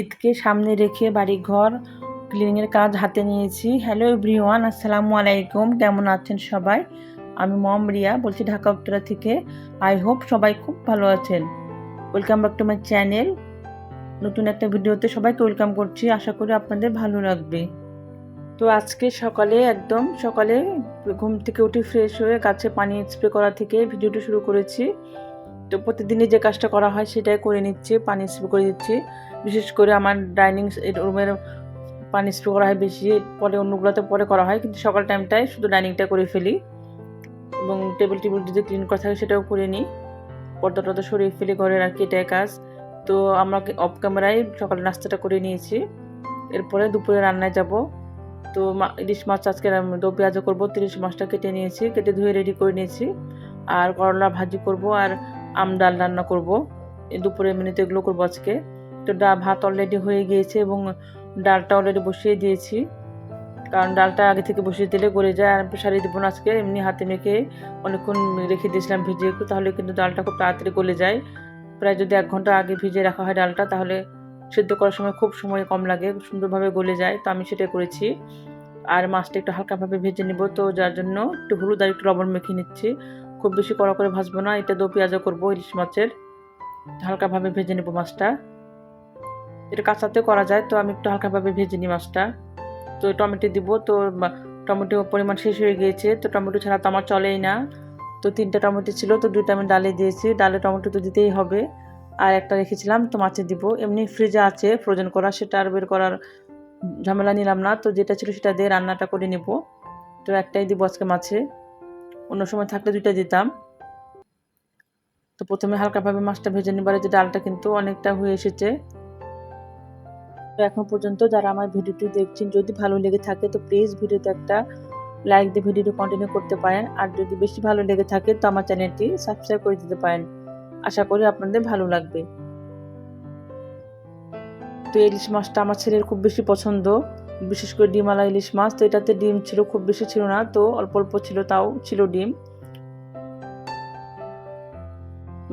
ঈদকে সামনে রেখে বাড়ি ঘর ক্লিনিংয়ের কাজ হাতে নিয়েছি। হ্যালো এভরিওয়ান আসসালামু আলাইকুম। কেমন আছেন সবাই? আমি মম রিয়া বলছি ঢাকা, উত্তরা থেকে। আই হোপ সবাই খুব ভালো আছেন। Welcome back to my channel নতুন একটা ভিডিওতে সবাইকে ওয়েলকাম করছি। আশা করি আপনাদের ভালো লাগবে। তো আজকে সকালে একদম সকালে ঘুম থেকে উঠে ফ্রেশ হয়ে গাছে পানি স্প্রে করা থেকে ভিডিওটি শুরু করেছি। তো প্রতিদিনই যে কাজটা করা হয় সেটাই করে নিচ্ছি, পানি স্প্রে করে দিচ্ছি। বিশেষ করে আমার ডাইনিং রুমের পানি স্প্রে করা হয় বেশি, পরে অন্যগুলোতে পরে করা হয়, কিন্তু সকাল টাইমটায় শুধু ডাইনিংটা করে ফেলি। এবং টেবিল টেবিল যদি ক্লিন করা থাকে সেটাও করে নিই। পর্দা টর্দা সরিয়ে ফেলি ঘরের আর কি, এটাই কাজ। তো আমরা অফ ক্যামেরায় সকালে নাস্তাটা করে নিয়েছি। এরপরে দুপুরে রান্নায় যাব। তো ইলিশ মাছ আজকে দো পেঁয়াজও করব, তিরিশ মাছটা কেটে নিয়েছি, কেটে ধুয়ে রেডি করে নিয়েছি। আর করলা ভাজি করব, আর আম ডাল রান্না করব। দুপুরে মিনিতে এগুলো করব আজকে। তো ডা, ভাত অলরেডি হয়ে গিয়েছে এবং ডালটা অলরেডি বসিয়ে দিয়েছি। কারণ ডালটা আগে থেকে বসিয়ে দিলে গলে যায়। আর সারিয়ে দেবো না আজকে। এমনি হাতে মেখে অনেকক্ষণ রেখে দিয়েছিলাম ভিজে একটু তাহলে কিন্তু ডালটা খুব তাড়াতাড়ি গলে যায়। প্রায় যদি এক ঘণ্টা আগে ভিজে রাখা হয় ডালটা, তাহলে সেদ্ধ করার সময় খুব সময় কম লাগে। সুন্দরভাবে গলে যায়। তো আমি সেটাই করেছি। আর মাছটা একটু হালকাভাবে ভেজে নিব। তো যার জন্য একটু হলুদ আর একটু লবণ মেখে নিচ্ছি। খুব বেশি কড়া করে ভাজবো না এটা দো পেঁয়াজও করব, ইলিশ মাছের। হালকাভাবে ভেজে নেব মাছটা। এটা কাঁচাতেও করা যায়, তো আমি একটু হালকাভাবে ভেজে নিই মাছটা। তো টমেটো দিব, তো টমেটো পরিমাণ শেষ হয়ে গিয়েছে, তো টমেটো ছাড়া তো আমার চলেই না। তো তিনটা টমেটো ছিল, তো দুইটা আমি ডালে দিয়েছি, ডালে টমেটো তো দিতেই হবে। আর একটা রেখেছিলাম, তো মাছে দিব। এমনি ফ্রিজে আছে, ফ্রোজেন করা, সেটা আর বের করার ঝামেলা নিলাম না। তো যেটা ছিল সেটা দিয়ে রান্নাটা করে নিব। তো একটাই দিব আজকে মাছে। অন্য সময় থাকলে দুইটা দিতাম। তো প্রথমে হালকাভাবে মাছটা ভেজে নিবার যে ডালটা কিন্তু অনেকটা হয়ে এসেছে। তো এখন পর্যন্ত যারা আমার ভিডিওটি দেখছেন, যদি ভালো লেগে থাকে তো প্লিজ ভিডিওতে একটা লাইক দিয়ে ভিডিওটি কন্টিনিউ করতে পারেন। আর যদি বেশি ভালো লেগে থাকে তো আমার চ্যানেলটি সাবস্ক্রাইব করে দিতে পারেন। আশা করি আপনাদের ভালো লাগবে। তো ইলিশ মাছটা আমার ছেলের খুব বেশি পছন্দ। বিশেষ করে ডিমালা ইলিশ মাছ, তো এটাতে ডিম ছিল, খুব বেশি ছিল না, তো অল্প অল্প ছিল, তাও ছিল ডিম।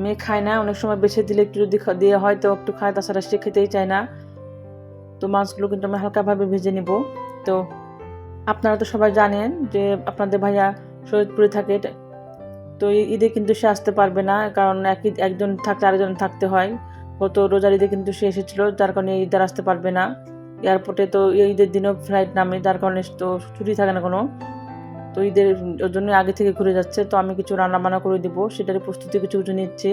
মেয়ে খায় না, অনেক সময় বেছে দিলে একটু যদি দেওয়া হয়, তো একটু খায়, তাছাড়া সে খেতেই চায় না। তো মাছগুলো কিন্তু আমি হালকাভাবে ভেজে নিব। তো আপনারা তো সবাই জানেন যে আপনাদের ভাইয়া শহীদপুরে থাকে, তো ঈদে কিন্তু সে আসতে পারবে না, কারণ একই একজন থাকতে আরেকজন থাকতে হয়। গত রোজার ঈদে কিন্তু সে এসেছিল, যার কারণে ঈদ আর আসতে পারবে না। এয়ারপোর্টে তো ঈদের দিনও ফ্লাইট নামে, তার কারণে তো ছুটি থাকে না কোনো। তো ঈদের ওর জন্য আগে থেকে ঘুরে যাচ্ছে, তো আমি কিছু রান্না বান্না করে দিব সেটার প্রস্তুতি কিছু কিছু নিচ্ছি।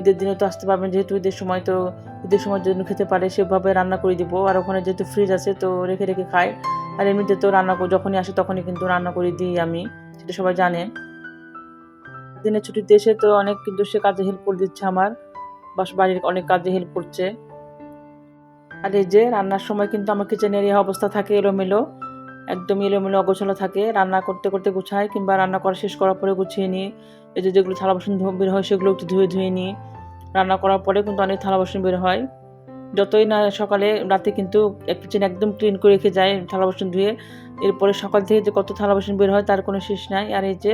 ঈদের দিনে তো আসতে পারবেন, যেহেতু ঈদের সময় তো, ঈদের সময় জন্য খেতে পারে, সেভাবে রান্না করে দিব। আর ওখানে যেহেতু ফ্রিজ আছে, তো রেখে রেখে খায়। আর এমনিতে তো রান্না যখনই আসে তখনই কিন্তু রান্না করে দিই আমি, সেটা সবাই জানে। দিনে ছুটিতে এসে তো অনেক কিন্তু সে কাজে হেল্প করে দিচ্ছে আমার। বাস বাড়ির অনেক কাজে হেল্প করছে। আর এই যে রান্নার সময় কিন্তু আমার কিচেনের এই অবস্থা থাকে এলোমেলো একদম এলোমেলো অগোছালো থাকে। রান্না করতে করতে গুছাই কিংবা রান্না করা শেষ করার পরে গুছিয়ে নিই। এই যে যেগুলো থালা বাসন বের হয় সেগুলো একটু ধুয়ে ধুয়ে নিই। রান্না করার পরে কিন্তু অনেক থালা বাসন বের হয়। যতই না সকালে, রাতে কিন্তু এক কিচেন একদম ক্লিন করে রেখে যায় থালা বাসন ধুয়ে। এরপরে সকাল থেকে যে কত থালা বাসন বের হয় তার কোনো শেষ নাই। আর এই যে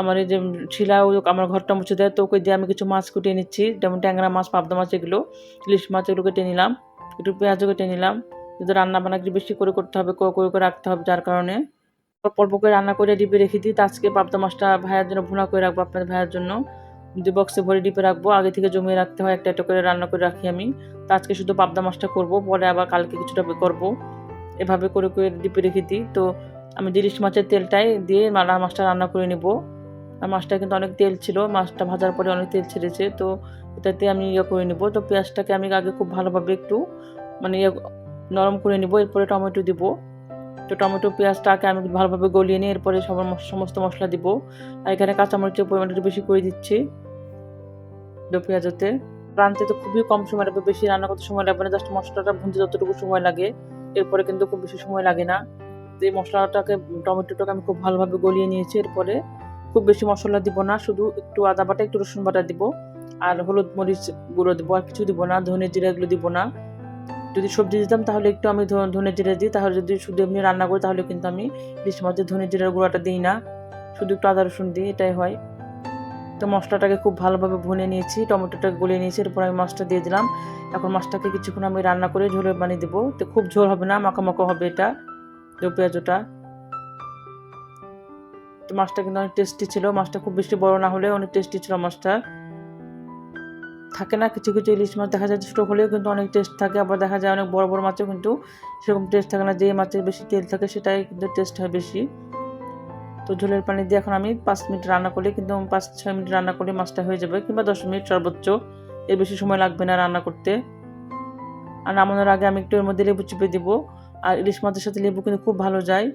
আমার এই যে শিলা আমার ঘরটা মুছে দেয়, তো ওকে দিয়ে আমি কিছু মাছ কুটিয়ে নিচ্ছি। যেমন ট্যাংরা মাছ, পাবদা মাছ এগুলো, ইলিশ মাছ এগুলো কেটে নিলাম। একটু পেঁয়াজও কেটে নিলাম। যদি রান্না বান্না একটু বেশি করে করতে হবে করে করে রাখতে হবে যার কারণে। অল্প করে রান্না করে ডিপে রেখে দিই। আজকে পাবদা মাছটা ভাইয়ার জন্য ভুনা করে রাখব আপনাদের ভাইয়ার জন্য। যে বক্সে ভরে ডিপে রাখব। আগে থেকে জমিয়ে রাখতে হয়, একটা একটা করে রান্না করে রাখি আমি। তো আজকে শুধু পাবদা মাছটা করব, পরে আবার কালকে কিছুটা করব। এভাবে করে করে ডিপে রেখে দিই। তো আমি ইলিশ মাছের তেলটাই দিয়ে মালা মাছটা রান্না করে নিব। আর মাছটা কিন্তু অনেক তেল ছিল, মাছটা ভাজার পরে অনেক তেল ছেড়েছে, তো এটাতে আমি ইয়ে করে নেব। তো পেঁয়াজটাকে আমি আগে খুব ভালোভাবে একটু মানে ইয়ে নরম করে নেব, এরপরে টমেটো দিব। তো টমেটো, পেঁয়াজটাকে আমি ভালোভাবে গলিয়ে নিয়ে এরপরে সব সমস্ত মশলা দিব। আর এখানে কাঁচামরিচের পরিমাণটা একটু বেশি করে দিচ্ছি। তো পেঁয়াজতে রাঁধতে তো খুবই কম সময় লাগবে, বেশি রান্না করতে সময় লাগবে না, জাস্ট মশলাটা ভুনতে যতটুকু সময় লাগে। এরপরে কিন্তু খুব বেশি সময় লাগে না। এই মশলাটাকে, টমেটোটাকে আমি খুব ভালোভাবে গলিয়ে নিয়েছি, এরপরে খুব বেশি মশলা দিব না, শুধু একটু আদা বাটা, একটু রসুন বাটা দিব, আর হলুদ মরিচ গুঁড়ো দিব, আর কিছু দিব না, ধনে জিরা এগুলো দিব না। যদি সবজি দিতাম তাহলে একটু আমি ধনে জিরা দিই, তাহলে যদি শুধু এমনি রান্না করি তাহলে কিন্তু আমি ইলিশ মাছের ধনে জিরার গুঁড়াটা দিই না, শুধু একটু আদা রসুন দিই, এটাই হয়। তো মশলাটাকে খুব ভালোভাবে ভুনে নিয়েছি টমেটোটা গলিয়ে নিয়েছি, এরপর আমি মাছটা দিয়ে দিলাম। এখন মাছটাকে কিছুক্ষণ আমি রান্না করে ঝোলে বানিয়ে দেবো। তো খুব ঝোল হবে না মাখা হবে এটা পেঁয়াজটা। তো মাছটা কিন্তু অনেক টেস্টি ছিল। মাছটা খুব বেশি বড় না হলে অনেক টেস্টি ছিল মাছটা। থাকে না, কিছু কিছু ইলিশ মাছ দেখা যায় ছোটো হলেও কিন্তু অনেক টেস্ট থাকে, আবার দেখা যায় অনেক বড় বড় মাছও কিন্তু সেরকম টেস্ট থাকে না। যে মাছের বেশি তেল থাকে সেটাই কিন্তু টেস্ট হয় বেশি। তো ঝোলের পানি দিয়ে এখন আমি পাঁচ মিনিট রান্না করলে কিন্তু পাঁচ ছয় মিনিট রান্না করলে মাছটা হয়ে যাবে, কিংবা দশ মিনিট সর্বোচ্চ। এর বেশি সময় লাগবে না রান্না করতে। আর নামানোর আগে আমি একটু এর মধ্যে লেবু চিপে দিব। আর ইলিশ মাছের সাথে লেবু কিন্তু খুব ভালো যায়।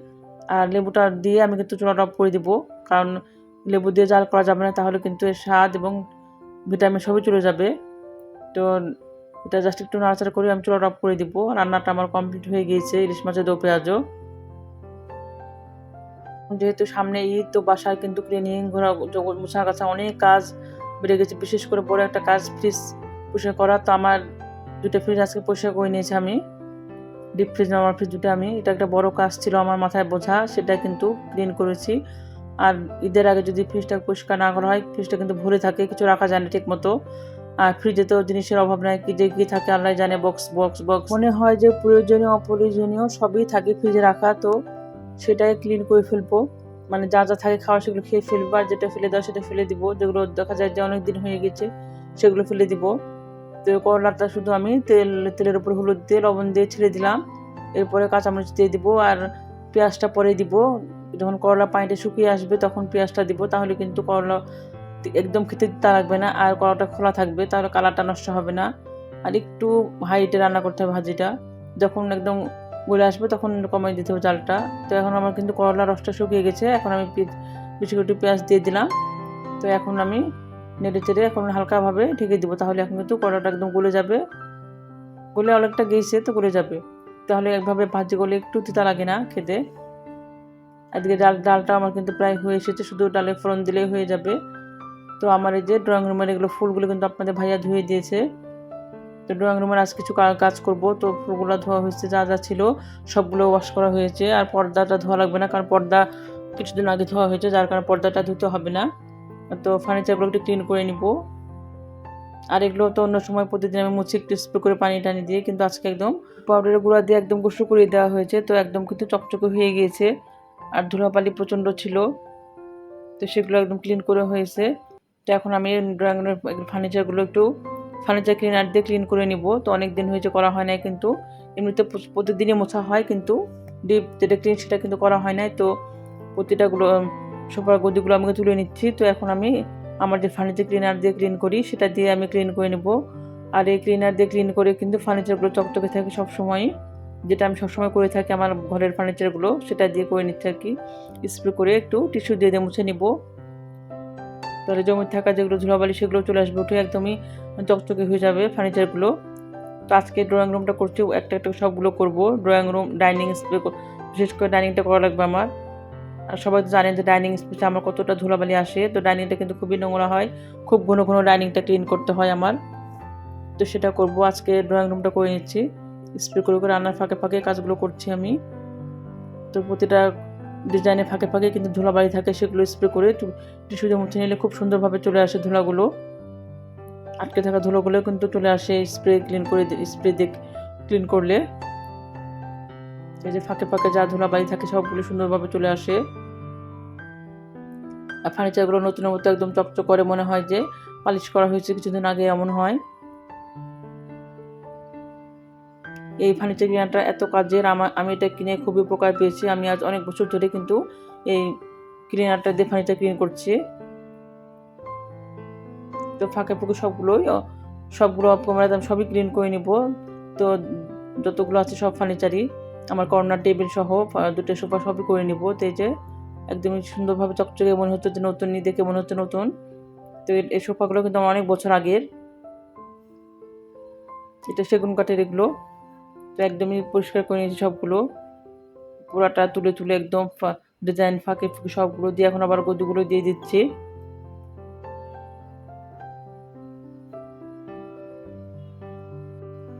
আর লেবুটা দিয়ে আমি কিন্তু চুলাটা অফ করে দিব। কারণ লেবু দিয়ে জাল করা যাবে না, তাহলে কিন্তু এর স্বাদ এবং ভিটামিন সবই চলে যাবে। তো এটা জাস্ট একটু নাড়াচাড়া করে আমি চুলাটা অফ করে দিব। রান্নাটা আমার কমপ্লিট হয়ে গিয়েছে, ইলিশ মাছের দো পেঁয়াজও। যেহেতু সামনে ঈদ, তো বাসায় কিন্তু ক্লিনিং ঘোরা মোছা গাছা অনেক কাজ বেড়ে গেছে। বিশেষ করে বড় একটা কাজ ফ্রিজ পরিষ্কার করা, তো আমার দুটো ফ্রিজ আজকে পরিষ্কার করে নিয়েছি আমি। ডিপ ফ্রিজ আমার ফ্রিজ দুটো আমি, এটা একটা বড় কাজ ছিল আমার মাথায় বোঝা, সেটা কিন্তু ক্লিন করেছি। আর ঈদের আগে যদি ফ্রিজটা পরিষ্কার না করা হয় ফ্রিজটা কিন্তু ভরে থাকে, কিছু রাখা যায় না ঠিক মতো আর ফ্রিজে তো জিনিসের অভাব নাই, কি যে কি থাকে আল্লাহ জানে বক্স বক্স বক্স মনে হয় যে প্রয়োজনীয়, অপ্রয়োজনীয় সবই থাকে ফ্রিজে রাখা, তো সেটাই ক্লিন করে ফেলব। মানে যা যা থাকে খাওয়া, সেগুলো খেয়ে ফেলব, আর যেটা ফেলে দেওয়া সেটা ফেলে দিব। যেগুলো দেখা যায় যে অনেক দিন হয়ে গেছে, সেগুলো ফেলে দিব। তো করলাটা শুধু আমি তেল, তেলের উপর হলুদ দিয়ে লবণ দিয়ে ছেড়ে দিলাম। এরপরে কাঁচামরিচ দিয়ে দিব আর পেঁয়াজটা পরে দিব। যখন করলা পানিটা শুকিয়ে আসবে তখন পেঁয়াজটা দিব, তাহলে কিন্তু করলা একদম খেতে দিতে লাগবে না। আর কড়াটা খোলা থাকবে, তাহলে কালারটা নষ্ট হবে না। আর একটু হাইটে রান্না করতে হবে ভাজিটা। যখন একদম গলে আসবে তখন কমাই দিতে হবে চালটা। তো এখন আমার কিন্তু করলা রসটা শুকিয়ে গেছে। এখন আমি বেশি একটু পেঁয়াজ দিয়ে দিলাম। তো এখন আমি নেড়ে চেড়ে এখন হালকাভাবে ঢেকে দিব, তাহলে এখন কিন্তু করলাটা একদম গলে যাবে। গলে অনেকটা গেছে তো গলে যাবে। তাহলে একভাবে ভাজি গলে একটু তিতা লাগে না খেতে। এদিকে ডাল, ডালটা আমার কিন্তু প্রায় হয়ে এসেছে, শুধু ডালে ফোড়ন দিলেই হয়ে যাবে। তো আমার এই যে ড্রয়িং রুমের এগুলো ফুলগুলো কিন্তু আপনাদের ভাইয়া ধুয়ে দিয়েছে। তো ড্রয়িং রুমের আজ কিছু কাজ করব, তো ফুলগুলো ধোয়া হয়েছে, যা যা ছিল সবগুলো ওয়াশ করা হয়েছে। আর পর্দাটা ধোয়া লাগবে না, কারণ পর্দা কিছুদিন আগে ধোয়া হয়েছে, যার কারণে পর্দাটা ধুতে হবে না। তো ফার্নিচারগুলো একটু ক্লিন করে নিব। আর এগুলো তো অন্য সময় প্রতিদিন আমি মুছে একটু স্প্রে করে পানি টানি দিয়ে কিন্তু আজকে একদম পাউডারের গুঁড়া দিয়ে একদম গোসল করে দেওয়া হয়েছে। তো একদম কিন্তু চকচকে হয়ে গিয়েছে আর ধুলাপালি প্রচণ্ড ছিল। তো সেগুলো একদম ক্লিন করে হয়েছে। তো এখন আমি ড্রয়িং রুমের ফার্নিচারগুলো একটু ফার্নিচার ক্লিনার দিয়ে ক্লিন করে নিব। তো অনেক দিন হয়েছে করা হয় নাই কিন্তু এমনিতে প্রতিদিনই মোছা হয় কিন্তু ডিপ যেটা ক্লিন সেটা কিন্তু করা হয় নাই। তো প্রতিটাগুলো সোফার গদিগুলো আমাকে তুলে নিচ্ছি। তো এখন আমি আমার যে ফার্নিচার ক্লিনার দিয়ে ক্লিন করি, সেটা দিয়ে আমি ক্লিন করে নেব। আর এই ক্লিনার দিয়ে ক্লিন করে কিন্তু ফার্নিচারগুলো চকচকে থাকে সবসময়। যেটা আমি সবসময় করে থাকি আমার ঘরের ফার্নিচারগুলো সেটা দিয়ে করে নিচ্ছি আর কি স্প্রে করে একটু টিস্যু দিয়ে দিয়ে মুছে নিব। তাহলে জমি থাকা যেগুলো ধুলাবালি, সেগুলো চলে আসবে উঠে একদমই চকচকে হয়ে যাবে ফার্নিচারগুলো তো আজকে ড্রয়িং রুমটা করছি একটা একটা সবগুলো করব। ড্রয়িং রুম ডাইনিং স্প্রে বিশেষ করে ডাইনিংটা করা লাগবে আমার। সবাই তো জানেন যে ডাইনিং স্পেসে আমার কতটা ধুলাবালি আসে। তো ডাইনিংটা কিন্তু খুবই নোংরা হয়। খুব ঘন ঘন ডাইনিংটা ক্লিন করতে হয় আমার। তো সেটা করব। আজকে ড্রয়িং রুমটা করে নিচ্ছি। স্প্রে করে করে রান্নার ফাঁকে ফাঁকে কাজগুলো করছি আমি। তো প্রতিটা ডিজাইনের ফাঁকে ফাঁকে কিন্তু ধুলাবালি থাকে, সেগুলো স্প্রে করে টিস্যু দিয়ে মুছে নিলে খুব সুন্দরভাবে চলে আসে ধুলাগুলো। আটকে থাকা ধুলোগুলো কিন্তু চলে আসে স্প্রে ক্লিন করে স্প্রে দিয়ে ক্লিন করলে। এই যে ফাঁকে ফাঁকে যা ধুলাবালি থাকে সবগুলো সুন্দরভাবে চলে আসে। ফার্নিচারগুলো নতুনের মতো একদম চকচক করে মনে হয় যে পালিশ করা হয়েছে, কিছুদিন আগে এমন হয়। এই ফার্নিচার ক্লিনারটা এত কাজের আমার আমি এটা কিনে খুবই উপকার পেয়েছি। আমি আজ অনেক বছর ধরে কিন্তু এই ক্লিনারটা দিয়ে ফার্নিচার ক্লিন করছি। তো ফাঁকে ফুঁকে সবগুলোই সবগুলো দাম সবই ক্লিন করে নিব। তো যতগুলো আছে সব ফার্নিচারই, আমার কর্নার টেবিল সহ দুটো সোফা সবই করে নিব। তো এই যে একদমই সুন্দরভাবে চকচকে মনে হচ্ছে যে নতুন দেখে মনে হচ্ছে নতুন। তো এই সোফাগুলো কিন্তু অনেক বছর আগের। এটা সেগুন কাঠের এগুলো। তো একদমই পরিষ্কার করে নিয়েছি সবগুলো। পুরাটা তুলে তুলে একদম ডিজাইন ফাঁকে ফুঁকে সবগুলো দিয়ে এখন আবার গদিগুলো দিয়ে দিচ্ছি।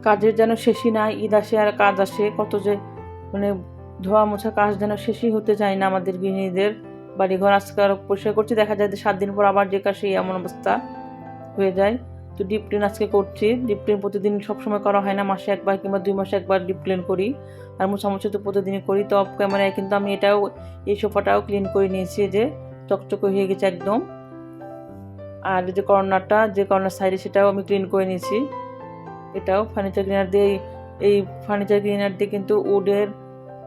কাজের যেন শেষই নাই, ঈদ আসে আর কাজ আসে, কত যে মানে ধোয়া মোছা কাজ যেন শেষই হতে চায় না আমাদের গৃহিণীদের। বাড়িঘর আজকাল পরিষ্কার করছি, দেখা যায় যে সাত দিন পর আবার যে কাশি এমন অবস্থা হয়ে যায়। তো ডিপ ক্লিন আজকে করছি। ডিপ ক্লিন প্রতিদিন সবসময় করা হয় না, মাসে একবার কিংবা দুই মাসে একবার ডিপ ক্লিন করি। আর মোছামুছি তো প্রতিদিনই করি, তো অফ ক্যামেরায় কিন্তু আমি এটাও, এই সোফাটাও ক্লিন করে নিয়েছি যে চকচকে হয়ে গেছে একদম। আর যে কর্নারটা, যে কর্নার সাইডে সেটাও আমি ক্লিন করে নিয়েছি। এটাও ফার্নিচার ক্লিনার দিয়ে, এই ফার্নিচার ক্লিনার দিয়ে কিন্তু উডের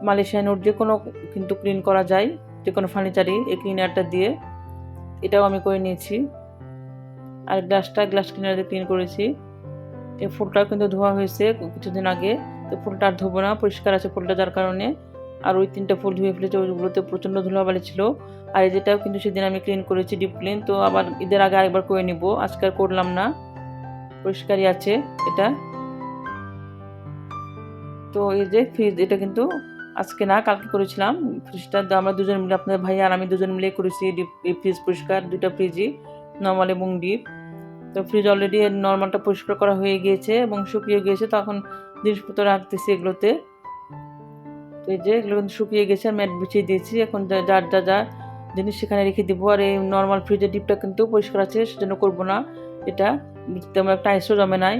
মালয়েশিয়ান উড যে কোনো কিন্তু ক্লিন করা যায়, যে কোনো ফার্নিচারই এই ক্লিনারটা দিয়ে। এটাও আমি করে নিয়েছি। আর গ্লাসটা গ্লাস ক্লিনার দিয়ে ক্লিন করেছি। এই ফুলটাও কিন্তু ধোয়া হয়েছে কিছুদিন আগে। তো ফুলটা আর ধোবো না, পরিষ্কার আছে ফুলটা যার কারণে। আর ওই তিনটা ফুল ধুয়ে ফেলেছে ওইগুলোতে প্রচণ্ড ধুলাবালি ছিল। আর যেটাও কিন্তু সেদিন আমি ক্লিন করেছি ডিপ ক্লিন তো আবার ঈদের আগে আরেকবার করে নিব। আজকে আর করলাম না। পরিষ্কারই আছে এটা। তো এই যে ফ্রিজ এটা কিন্তু আজকে না, কালকে করেছিলাম। ফ্রিজটা আমরা দুজন মিলে আপনাদের ভাই আর আমি দুজন মিলে করেছি ডিপ ফ্রিজ পরিষ্কার দুইটা ফ্রিজই নর্মাল এবং ডিপ তো ফ্রিজ অলরেডি নর্মালটা পরিষ্কার করা হয়ে গিয়েছে এবং শুকিয়ে গিয়েছে তখন জিনিসপত্র রাখতেছি এগুলোতে। তো এই যে এগুলো কিন্তু শুকিয়ে গেছে ম্যাট বিছিয়ে দিয়েছি। এখন যার যা যা জিনিস সেখানে রেখে দিব। আর এই নর্মাল ফ্রিজের ডিপটা কিন্তু পরিষ্কার আছে, সেজন্য করব না এটা। তেমন একটা আইসও জমে নাই।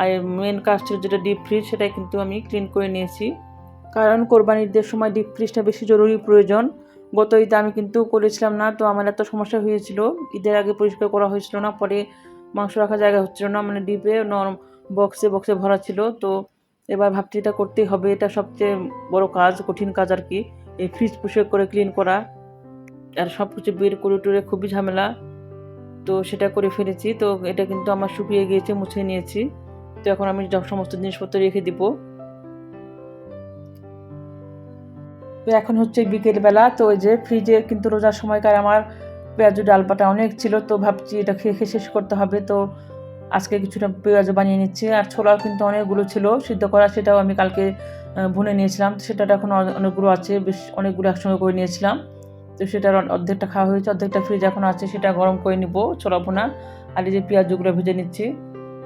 আর মেন ছিল যেটা ডিপ ফ্রিজ সেটাই কিন্তু আমি ক্লিন করে নিয়েছি। কারণ কোরবানির ঈদের সময় ডিপ ফ্রিজটা বেশি জরুরি প্রয়োজন। গত ঈদে আমি কিন্তু করেছিলাম না, তো আমার এত সমস্যা হয়েছিল। ঈদের আগে পরিষ্কার করা হয়েছিল না, পরে মাংস রাখার জায়গা হচ্ছিল না মানে ডিপে নরম বক্সে বক্সে ভরা ছিল। তো এবার ভাবছি এটা করতেই হবে, এটা সবচেয়ে বড় কাজ, কঠিন কাজ আর কি, এই ফ্রিজ পরিষ্কার করে ক্লিন করা। আর সব কিছু বের করে টুরে খুবই ঝামেলা। তো সেটা করে ফেলেছি, তো এটা কিন্তু আমার শুকিয়ে গিয়েছে, মুছে নিয়েছি। তো এখন আমি সমস্ত জিনিসপত্র রেখে দিব। তো এখন হচ্ছে বিকেলবেলা, তো ওই যে ফ্রিজে কিন্তু রোজার সময়কার আমার পেঁয়াজু ডালপাটা অনেক ছিল, তো ভাবছি এটা খেয়ে খেয়ে শেষ করতে হবে, তো আজকে কিছুটা পেঁয়াজ বানিয়ে নিচ্ছি। আর ছোলাও কিন্তু অনেকগুলো ছিল, সিদ্ধ করা সেটাও আমি কালকে ভুনে নিয়েছিলাম সেটা এখন অনেকগুলো আছে, বেশ অনেকগুলো একসঙ্গে করে নিয়েছিলাম। তো সেটার অর্ধেকটা খাওয়া হয়েছে, অর্ধেকটা ফ্রিজ এখন আছে, সেটা গরম করে নিব, ছোলা ভুনা, আর এই যে পেঁয়াজগুলো ভেজে নিচ্ছি।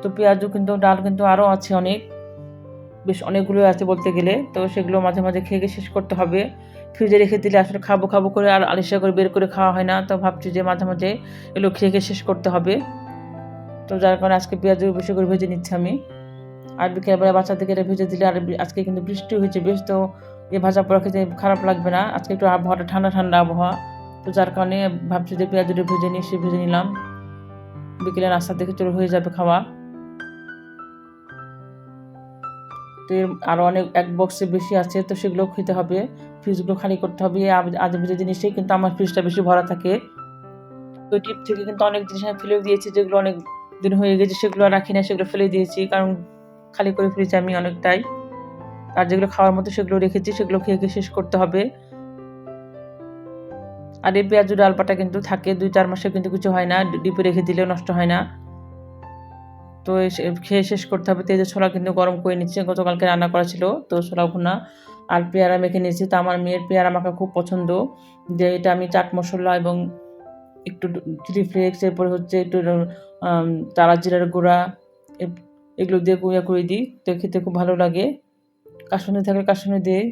তো পেঁয়াজও কিন্তু, ডাল কিন্তু আরও আছে অনেক। বেশ অনেকগুলো আছে বলতে গেলে। তো সেগুলো মাঝে মাঝে খেয়ে শেষ করতে হবে। ফ্রিজে রেখে দিলে আসলে খাব খাব করে আর আলিশা করে বের করে খাওয়া হয় না। তো ভাবছি যে মাঝে মাঝে এগুলো খেয়ে খেয়ে শেষ করতে হবে। তো যার কারণে আজকে পেঁয়াজ বেশি করে ভেজে নিচ্ছি আমি। আর বিকেলবেলা বাচ্চাদেরকে এটা ভেজে দিলে আর আজকে কিন্তু বৃষ্টি হয়েছে বেশ, তো এই ভাজা পোড়া খেতে খারাপ লাগবে না। আজকে একটু আবহাওয়াটা ঠান্ডা ঠান্ডা আবহাওয়া। তো যার কারণে ভাবছি যে পেঁয়াজ ভেজে নিয়ে সে ভেজে নিলাম। বিকেলে নাস্তা দেখে চলে হয়ে যাবে খাওয়া। এর আরও অনেক এক বক্সে বেশি আছে, তো সেগুলো খেতে হবে। ফ্রিজগুলো খালি করতে হবে, এই আজ- আজে কিন্তু আমার ফ্রিজটা বেশি ভরা থাকে। তো টিপ থেকে কিন্তু অনেক জিনিস আমি ফেলে দিয়েছি, যেগুলো অনেক দিন হয়ে গেছে, সেগুলো রাখি না, সেগুলো ফেলে দিয়েছি, কারণ খালি করে ফেলেছি আমি অনেকটাই। আর যেগুলো খাওয়ার মতো সেগুলো রেখেছি, সেগুলো খেয়ে খেয়ে শেষ করতে হবে। আর এই পেঁয়াজু ডালপাটা কিন্তু থাকে, দুই চার মাসে কিন্তু কিছু হয় না, ডিপে রেখে দিলেও নষ্ট হয় না। তো খেয়ে শেষ করতে হবে। তেজের ছোলা কিন্তু গরম করে নিচ্ছে। গতকালকে রান্না করা ছিল তো ছোলা ভুনা আর পেয়ারা মেখে নিয়েছি। তো আমার মেয়ের পেয়ারা মাখা খুব পছন্দ। যে এটা আমি চাট মশলা এবং একটু চিলি ফ্লেক্স, এরপরে হচ্ছে একটু তারা জিরার গুঁড়া এগুলো দিয়ে গুঁড়া করে দিই। তো খেতে খুব ভালো লাগে। কাশুনি থাকলে কাশুনি দিই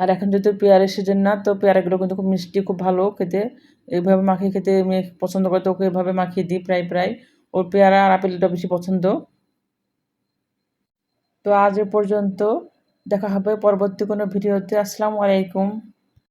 আর এখন যেহেতু পেয়ারের সিজন না, তো পেয়ারাগুলো কিন্তু খুব মিষ্টি, খুব ভালো খেতে। এইভাবে মাখিয়ে খেতে মেয়ে পছন্দ করে, তো ওকে এভাবে মাখিয়ে দিই প্রায় প্রায়। ওর পেয়ারা আর আপেলটা বেশি পছন্দ। তো আজ এ পর্যন্ত দেখা হবে পরবর্তী কোনো ভিডিওতে। আসসালামু আলাইকুম।